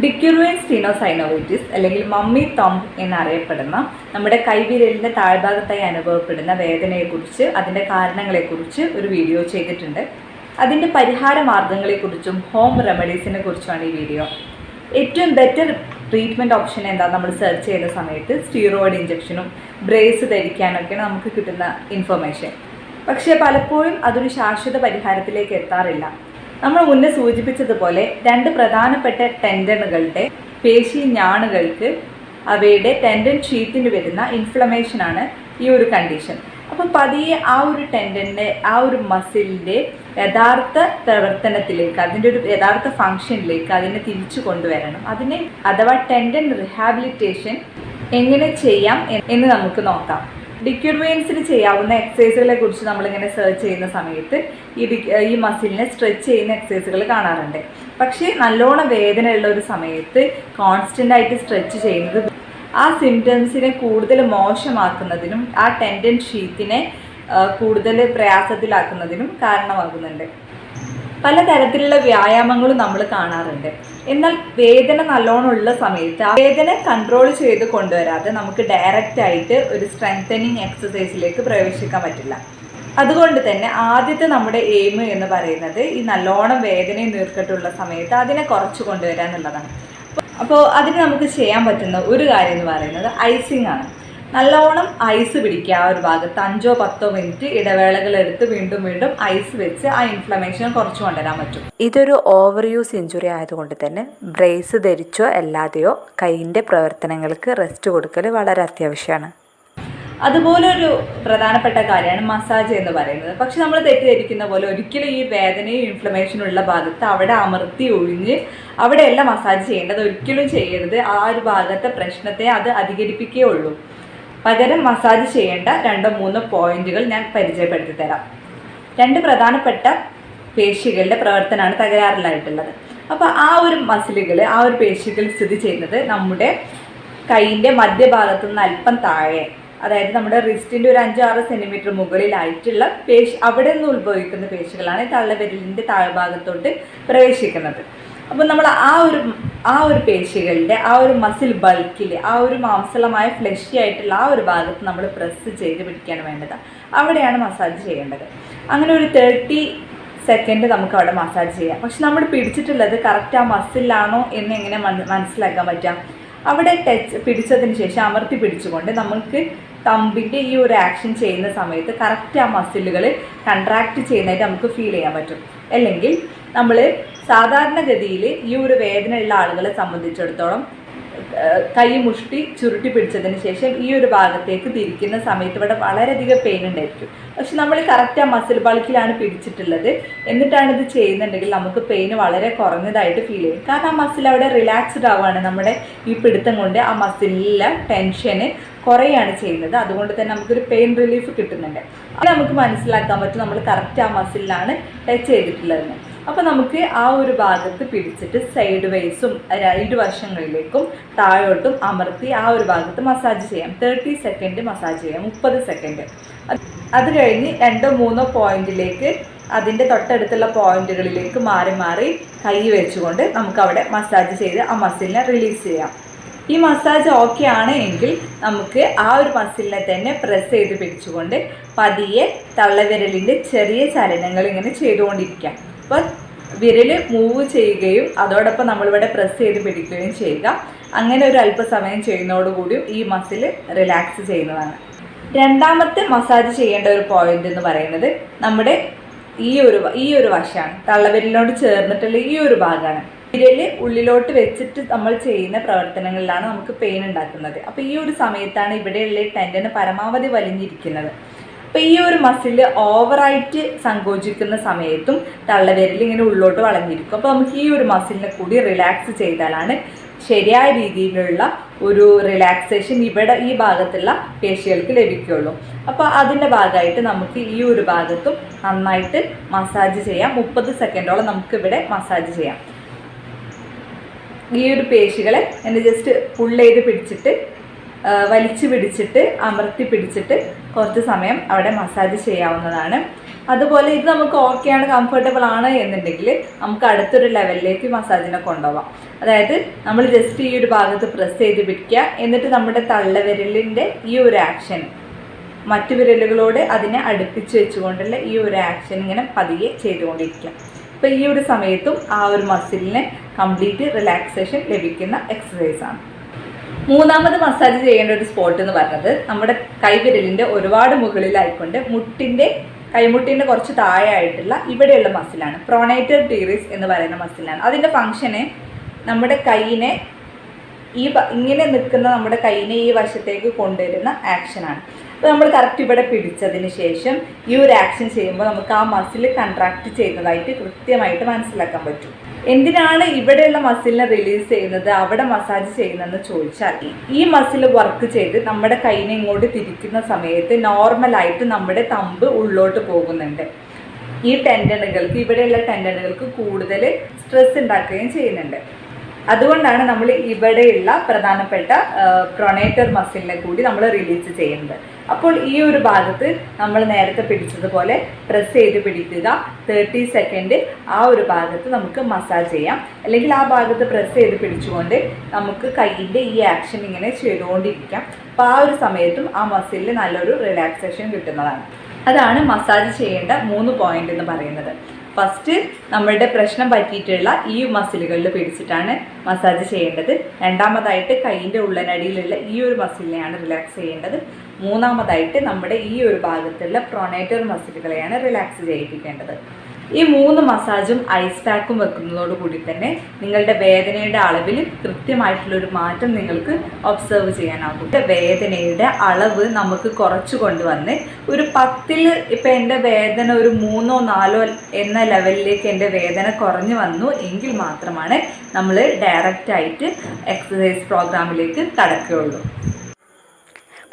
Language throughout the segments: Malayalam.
ഡിക്യുറുവൻ സ്റ്റിനോസൈനോവൈറ്റിസ് അല്ലെങ്കിൽ മമ്മി തോം എന്നറിയപ്പെടുന്ന നമ്മുടെ കൈവിരലിന്റെ താഴ്ഭാഗത്തായി അനുഭവപ്പെടുന്ന വേദനയെക്കുറിച്ച് അതിന്റെ കാരണങ്ങളെക്കുറിച്ച് ഒരു വീഡിയോ ചെയ്തിട്ടുണ്ട്. അതിന്റെ പരിഹാര മാർഗങ്ങളെക്കുറിച്ചും ഹോം റെമഡീസിനെ കുറിച്ചുമാണ് ഈ വീഡിയോ ഏറ്റവും ബെറ്റർ ട്രീറ്റ്മെന്റ് ഓപ്ഷൻ എന്താ നമ്മൾ സെർച്ച് ചെയ്യുന്ന സമയത്ത്? സ്റ്റീറോയിഡ് ഇഞ്ചക്ഷനും ബ്രേസ് ധരിക്കാനൊക്കെയാണ് നമുക്ക് കിട്ടുന്ന ഇൻഫർമേഷൻ പക്ഷേ പലപ്പോഴും അതൊരു ശാശ്വത പരിഹാരത്തിലേക്ക് എത്താറില്ല. നമ്മൾ മുന്നേ സൂചിപ്പിച്ചതുപോലെ രണ്ട് പ്രധാനപ്പെട്ട ടെൻഡനുകളുടെ പേശി ഞാണുകൾക്ക് അവയുടെ ടെൻഡൻ ഷീറ്റിന് വരുന്ന ഇൻഫ്ലമേഷനാണ് ഈ ഒരു കണ്ടീഷൻ അപ്പം പതിയെ ആ ഒരു ടെൻഡന്റെ ആ ഒരു മസിലിന്റെ യഥാർത്ഥ പ്രവർത്തനത്തിലേക്ക് അതിന്റെ ഒരു യഥാർത്ഥ ഫങ്ഷനിലേക്ക് അതിനെ തിരിച്ചു കൊണ്ടുവരണം. അതിനെ അഥവാ ടെൻഡൻ റിഹാബിലിറ്റേഷൻ എങ്ങനെ ചെയ്യാം എന്ന് നമുക്ക് നോക്കാം. ഡിക്യുർവെയിൻസിൽ ചെയ്യാവുന്ന എക്സസൈസുകളെ കുറിച്ച് നമ്മളിങ്ങനെ സെർച്ച് ചെയ്യുന്ന സമയത്ത് ഈ ഈ മസിലിനെ സ്ട്രെച്ച് ചെയ്യുന്ന എക്സസൈസുകൾ കാണാറുണ്ട്. പക്ഷേ നല്ലോണം വേദനയുള്ള ഒരു സമയത്ത് കോൺസ്റ്റന്റ് ആയിട്ട് സ്ട്രെച്ച് ചെയ്യുന്നത് ആ സിംറ്റംസിനെ കൂടുതൽ മോശമാക്കുന്നതിനും ആ ടെൻഡൻ ഷീത്തിനെ കൂടുതൽ പ്രയാസത്തിലാക്കുന്നതിനും കാരണമാകുന്നുണ്ട്. പലതരത്തിലുള്ള വ്യായാമങ്ങളും നമ്മൾ കാണാറുണ്ട്. എന്നാൽ വേദന നല്ലോണം ഉള്ള സമയത്ത് ആ വേദന കൺട്രോൾ ചെയ്ത് കൊണ്ടുവരാതെ നമുക്ക് ഡയറക്റ്റ് ആയിട്ട് ഒരു സ്ട്രെങ്തനിങ് എക്സസൈസിലേക്ക് പ്രവേശിക്കാൻ പറ്റില്ല. അതുകൊണ്ട് തന്നെ ആദ്യത്തെ നമ്മുടെ എയിം എന്ന് പറയുന്നത് ഈ നല്ലോണം വേദനയും നീർക്കെട്ടുള്ള സമയത്ത് അതിനെ കുറച്ച് കൊണ്ടുവരാന്നുള്ളതാണ്. അപ്പോൾ അതിന് നമുക്ക് ചെയ്യാൻ പറ്റുന്ന ഒരു കാര്യം എന്ന് പറയുന്നത് ഐസിങ് ആണ്. നല്ലോണം ഐസ് പിടിക്കുക. ആ ഒരു ഭാഗത്ത് അഞ്ചോ പത്തോ മിനിറ്റ് ഇടവേളകൾ എടുത്ത് വീണ്ടും വീണ്ടും ഐസ് വെച്ച് ആ ഇൻഫ്ലമേഷൻ കുറച്ച് കൊണ്ടുവരാൻ പറ്റും. ഇതൊരു ഓവർ യൂസ് ഇഞ്ചുറി ആയതുകൊണ്ട് തന്നെ ബ്രേസ് ധരിച്ചോ അല്ലാതെയോ കൈയിന്റെ പ്രവർത്തനങ്ങൾക്ക് റെസ്റ്റ് കൊടുക്കൽ വളരെ അത്യാവശ്യമാണ്. അതുപോലെ ഒരു പ്രധാനപ്പെട്ട കാര്യമാണ് മസാജ് എന്ന് പറയുന്നത്. പക്ഷെ നമ്മൾ തെറ്റിദ്ധരിക്കുന്ന പോലെ ഒരിക്കലും ഈ വേദനയും ഇൻഫ്ലമേഷനും ഉള്ള ഭാഗത്ത് അവിടെ അമർത്തി ഒഴിഞ്ഞ് അവിടെയല്ല മസാജ് ചെയ്യേണ്ടത്. ഒരിക്കലും ചെയ്യരുത്. ആ ഒരു ഭാഗത്തെ പ്രശ്നത്തെ അത് അധികരിപ്പിക്കേ ഉള്ളൂ. പകരം മസാജ് ചെയ്യേണ്ട രണ്ടോ മൂന്നോ പോയിന്റുകൾ ഞാൻ പരിചയപ്പെടുത്തി തരാം രണ്ട് പ്രധാനപ്പെട്ട പേശികളുടെ പ്രവർത്തനമാണ് തകരാറിലായിട്ടുള്ളത്. അപ്പോൾ ആ ഒരു മസിലുകൾ ആ ഒരു പേശികൾ സ്ഥിതി ചെയ്യുന്നത് നമ്മുടെ കൈയിന്റെ മധ്യഭാഗത്തു നിന്ന് അല്പം താഴെ അതായത് നമ്മുടെ റിസ്റ്റിന്റെ ഒരു അഞ്ചാറ് സെന്റിമീറ്റർ മുകളിലായിട്ടുള്ള പേശി അവിടെ നിന്ന് ഉത്ഭവിക്കുന്ന പേശികളാണ് തള്ളവിരലിന്റെ താഴ്ഭാഗത്തോട്ട് പ്രവേശിക്കുന്നത്. അപ്പോൾ നമ്മൾ ആ ഒരു ആ ഒരു പേശികളുടെ ആ ഒരു മസിൽ ബൾക്കിൽ ആ ഒരു മാംസളമായ ഫ്ലഷി ആയിട്ടുള്ള ആ ഒരു ഭാഗത്ത് നമ്മൾ പ്രസ് ചെയ്ത് പിടിക്കുകയാണ് വേണ്ടത്. അവിടെയാണ് മസാജ് ചെയ്യേണ്ടത്. അങ്ങനെ ഒരു തേർട്ടി സെക്കൻഡ് നമുക്ക് അവിടെ മസാജ് ചെയ്യാം. പക്ഷെ നമ്മൾ പിടിച്ചിട്ടുള്ളത് കറക്റ്റ് ആ മസിലാണോ എന്ന് എങ്ങനെ മനസ്സിലാക്കാൻ പറ്റാം? അവിടെ ടച്ച് പിടിച്ചതിന് ശേഷം അമർത്തി പിടിച്ചുകൊണ്ട് നമുക്ക് തമ്പിന്റെ ഈ ഒരു ആക്ഷൻ ചെയ്യുന്ന സമയത്ത് കറക്റ്റ് ആ മസിലുകൾ കൺട്രാക്ട് ചെയ്യുന്നതായിട്ട് നമുക്ക് ഫീൽ ചെയ്യാൻ പറ്റും. അല്ലെങ്കിൽ നമ്മൾ സാധാരണഗതിയിൽ ഈ ഒരു വേദനയുള്ള ആളുകളെ സംബന്ധിച്ചിടത്തോളം കൈ മുഷ്ടി ചുരുട്ടി പിടിച്ചതിന് ശേഷം ഈ ഒരു ഭാഗത്തേക്ക് തിരിക്കുന്ന സമയത്ത് ഇവിടെ വളരെയധികം പെയിൻ ഉണ്ടായിരിക്കും. പക്ഷെ നമ്മൾ കറക്റ്റ് ആ മസിൽ ബൾക്കിലാണ് പിടിച്ചിട്ടുള്ളത്. എന്നിട്ടാണ് ഇത് ചെയ്യുന്നുണ്ടെങ്കിൽ നമുക്ക് പെയിൻ വളരെ കുറഞ്ഞതായിട്ട് ഫീൽ ചെയ്യും. കാരണം ആ മസിൽ അവിടെ റിലാക്സ്ഡ് ആവുകയാണ്. നമ്മുടെ ഈ പിടുത്തം കൊണ്ട് ആ മസിലിലെ ടെൻഷന് കുറയാണ് ചെയ്യുന്നത്. അതുകൊണ്ട് തന്നെ നമുക്കൊരു പെയിൻ റിലീഫ് കിട്ടുന്നുണ്ട്. അത് നമുക്ക് മനസ്സിലാക്കാൻ പറ്റും. നമ്മൾ കറക്റ്റ് ആ മസിലിലാണ് ടച്ച് ചെയ്തിട്ടുള്ളതെന്ന്. അപ്പോൾ നമുക്ക് ആ ഒരു ഭാഗത്ത് പിടിച്ചിട്ട് സൈഡ് വൈസും രണ്ട് വശങ്ങളിലേക്കും താഴോട്ടും അമർത്തി ആ ഒരു ഭാഗത്ത് മസാജ് ചെയ്യാം. തേർട്ടി സെക്കൻഡ് മസാജ് ചെയ്യാം മുപ്പത് സെക്കൻഡ് അത് കഴിഞ്ഞ് രണ്ടോ മൂന്നോ പോയിന്റിലേക്ക് അതിന്റെ തൊട്ടടുത്തുള്ള പോയിന്റുകളിലേക്ക് മാറി മാറി കൈ വെച്ചുകൊണ്ട് നമുക്ക് അവിടെ മസാജ് ചെയ്ത് ആ മസിലിനെ റിലീസ് ചെയ്യാം. ഈ മസാജ് ഓക്കെ ആണ് എങ്കിൽ നമുക്ക് ആ ഒരു മസിലിനെ തന്നെ പ്രസ് ചെയ്ത് പിടിച്ചുകൊണ്ട് പതിയെ തള്ളവിരലിന്റെ ചെറിയ ചലനങ്ങൾ ഇങ്ങനെ ചെയ്തുകൊണ്ടിരിക്കാം. അപ്പോൾ വിരൽ മൂവ് ചെയ്യുകയും അതോടൊപ്പം നമ്മളിവിടെ പ്രസ് ചെയ്ത് പിടിക്കുകയും ചെയ്യുക. അങ്ങനെ ഒരു അല്പസമയം ചെയ്യുന്നതോടുകൂടിയും ഈ മസിൽ റിലാക്സ് ചെയ്യുന്നതാണ്. രണ്ടാമത്തെ മസാജ് ചെയ്യേണ്ട ഒരു പോയിന്റ് എന്ന് പറയുന്നത് നമ്മുടെ ഈ ഒരു ഈ ഒരു വശമാണ്. തള്ളവിരലിനോട് ചേർന്നിട്ടുള്ള ഈ ഒരു ഭാഗമാണ്. വിരൽ ഉള്ളിലോട്ട് വെച്ചിട്ട് നമ്മൾ ചെയ്യുന്ന പ്രവർത്തനങ്ങളിലാണ് നമുക്ക് പെയിൻ ഉണ്ടാക്കുന്നത്. അപ്പോൾ ഈ ഒരു സമയത്താണ് ഇവിടെയുള്ള ടെൻഡന് പരമാവധി വലിഞ്ഞിരിക്കുന്നത്. അപ്പോൾ ഈ ഒരു മസിൽ ഓവറായിട്ട് സങ്കോചിക്കുന്ന സമയത്തും തള്ളവിരൽ ഇങ്ങനെ ഉള്ളോട്ട് വളഞ്ഞിരിക്കും. അപ്പോൾ നമുക്ക് ഈ ഒരു മസിലിനെ കൂടി റിലാക്സ് ചെയ്താലാണ് ശരിയായ രീതിയിലുള്ള ഒരു റിലാക്സേഷൻ ഇവിടെ ഈ ഭാഗത്തുള്ള പേശികൾക്ക് ലഭിക്കുകയുള്ളൂ അപ്പോൾ അതിന്റെ ഭാഗമായിട്ട് നമുക്ക് ഈ ഒരു ഭാഗത്തും നന്നായിട്ട് മസാജ് ചെയ്യാം. മുപ്പത് സെക്കൻഡോളം നമുക്ക് ഇവിടെ മസാജ് ചെയ്യാം. ഈ ഒരു പേശികളെ എന്നെ ജസ്റ്റ് പുൾ ചെയ്ത് പിടിച്ചിട്ട് വലിച്ചു പിടിച്ചിട്ട് അമർത്തി പിടിച്ചിട്ട് കുറച്ച് സമയം അവിടെ മസാജ് ചെയ്യാവുന്നതാണ്. അതുപോലെ ഇത് നമുക്ക് ഓക്കെയാണ് കംഫർട്ടബിൾ ആണ് എന്നുണ്ടെങ്കിൽ നമുക്ക് അടുത്തൊരു ലെവലിലേക്ക് മസാജിനെ കൊണ്ടുപോകാം അതായത് നമ്മൾ ജസ്റ്റ് ഈ ഒരു ഭാഗത്ത് പ്രസ് ചെയ്ത് പിടിക്കുക. എന്നിട്ട് നമ്മുടെ തള്ളവിരലിന്റെ ഈ ഒരു ആക്ഷൻ മറ്റു വിരലുകളോട് അതിനെ അടുപ്പിച്ച് വെച്ചുകൊണ്ടുള്ള ഈ ഒരു ആക്ഷൻ ഇങ്ങനെ പതിയെ ചെയ്തുകൊണ്ടിരിക്കുക. അപ്പോൾ ഈ ഒരു സമയത്തും ആ ഒരു മസിലിന് കംപ്ലീറ്റ് റിലാക്സേഷൻ ലഭിക്കുന്ന എക്സസൈസാണ് മൂന്നാമത് മസാജ് ചെയ്യേണ്ട ഒരു സ്പോട്ട് എന്ന് പറഞ്ഞത് നമ്മുടെ കൈവിരലിന്റെ ഒരുപാട് മുകളിലായിക്കൊണ്ട് മുട്ടിന്റെ കൈമുട്ടിന്റെ കുറച്ച് താഴെ ആയിട്ടുള്ള ഇവിടെയുള്ള മസിലാണ് പ്രൊണേറ്റർ ടീറിസ് എന്ന് പറയുന്ന മസിലാണ് അതിന്റെ ഫങ്ഷന് നമ്മുടെ കൈയിനെ ഈ ഇങ്ങനെ നിൽക്കുന്ന നമ്മുടെ കൈയിനെ ഈ വശത്തേക്ക് കൊണ്ടുവരുന്ന ആക്ഷനാണ് അപ്പോൾ നമ്മൾ കറക്റ്റ് ഇവിടെ പിടിച്ചതിന് ശേഷം ഈ ഒരു ആക്ഷൻ ചെയ്യുമ്പോൾ നമുക്ക് ആ മസിൽ കൺട്രാക്ട് ചെയ്യുന്നതായിട്ട് കൃത്യമായിട്ട് മനസ്സിലാക്കാൻ പറ്റും. എന്തിനാണ് ഇവിടെയുള്ള മസിലിനെ റിലീസ് ചെയ്യുന്നത്? അവിടെ മസാജ് ചെയ്യുന്നതെന്ന് ചോദിച്ചാൽ ഈ മസിൽ വർക്ക് ചെയ്ത് നമ്മുടെ കൈനെ ഇങ്ങോട്ട് തിരിക്കുന്ന സമയത്ത് നോർമലായിട്ട് നമ്മുടെ തമ്പ് ഉള്ളോട്ട് പോകുന്നുണ്ട്. ഈ ടെൻഡനുകൾക്ക് ഇവിടെയുള്ള ടെൻഡനുകൾക്ക് കൂടുതൽ സ്ട്രെസ് ഉണ്ടാക്കുകയും ചെയ്യുന്നുണ്ട്. അതുകൊണ്ടാണ് നമ്മൾ ഇവിടെയുള്ള പ്രധാനപ്പെട്ട പ്രൊണേറ്റർ മസിലിനെ കൂടി നമ്മൾ റിലീസ് ചെയ്യുന്നത്. അപ്പോൾ ഈ ഒരു ഭാഗത്ത് നമ്മൾ നേരത്തെ പിടിച്ചതുപോലെ പ്രസ് ചെയ്ത് പിടിക്കുക. തേർട്ടി സെക്കൻഡ് ആ ഒരു ഭാഗത്ത് നമുക്ക് മസാജ് ചെയ്യാം. അല്ലെങ്കിൽ ആ ഭാഗത്ത് പ്രസ് ചെയ്ത് പിടിച്ചുകൊണ്ട് നമുക്ക് കൈയിന്റെ ഈ ആക്ഷൻ ഇങ്ങനെ ചെയ്തുകൊണ്ടിരിക്കാം. അപ്പോൾ ആ ഒരു സമയത്തും ആ മസിലിൽ നല്ലൊരു റിലാക്സേഷൻ കിട്ടുന്നതാണ്. അതാണ് മസാജ് ചെയ്യേണ്ട മൂന്ന് പോയിന്റ് എന്ന് പറയുന്നത്. ഫസ്റ്റ് നമ്മളുടെ പ്രശ്നം പറ്റിയിട്ടുള്ള ഈ മസിലുകളിൽ പിടിച്ചിട്ടാണ് മസാജ് ചെയ്യേണ്ടത്. രണ്ടാമതായിട്ട് കൈയിന്റെ ഉള്ളനടിയിലുള്ള ഈ ഒരു മസിലിനെയാണ് റിലാക്സ് ചെയ്യേണ്ടത്. മൂന്നാമതായിട്ട് നമ്മുടെ ഈ ഒരു ഭാഗത്തുള്ള പ്രൊണേറ്റർ മസിലുകളെയാണ് റിലാക്സ് ചെയ്യിപ്പിക്കേണ്ടത്. ഈ മൂന്ന് മസാജും ഐസ് പാക്കും വെക്കുന്നതോട് കൂടി തന്നെ നിങ്ങളുടെ വേദനയുടെ അളവിൽ കൃത്യമായിട്ടുള്ളൊരു മാറ്റം നിങ്ങൾക്ക് ഒബ്സർവ് ചെയ്യാനാകും. വേദനയുടെ അളവ് നമുക്ക് കുറച്ച് കൊണ്ടുവന്ന് ഒരു പത്തിൽ ഇപ്പം എന്റെ വേദന ഒരു മൂന്നോ നാലോ എന്ന ലെവലിലേക്ക് എന്റെ വേദന കുറഞ്ഞു വന്നു എങ്കിൽ മാത്രമാണ് നമ്മൾ ഡയറക്റ്റായിട്ട് എക്സസൈസ് പ്രോഗ്രാമിലേക്ക് കടക്കുകയുള്ളൂ.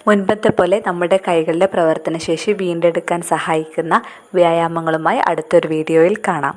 മുൻപത്തെ പോലെ നമ്മുടെ കൈകളുടെ പ്രവർത്തനശേഷി വീണ്ടെടുക്കാൻ സഹായിക്കുന്ന വ്യായാമങ്ങളുമായി അടുത്തൊരു വീഡിയോയിൽ കാണാം.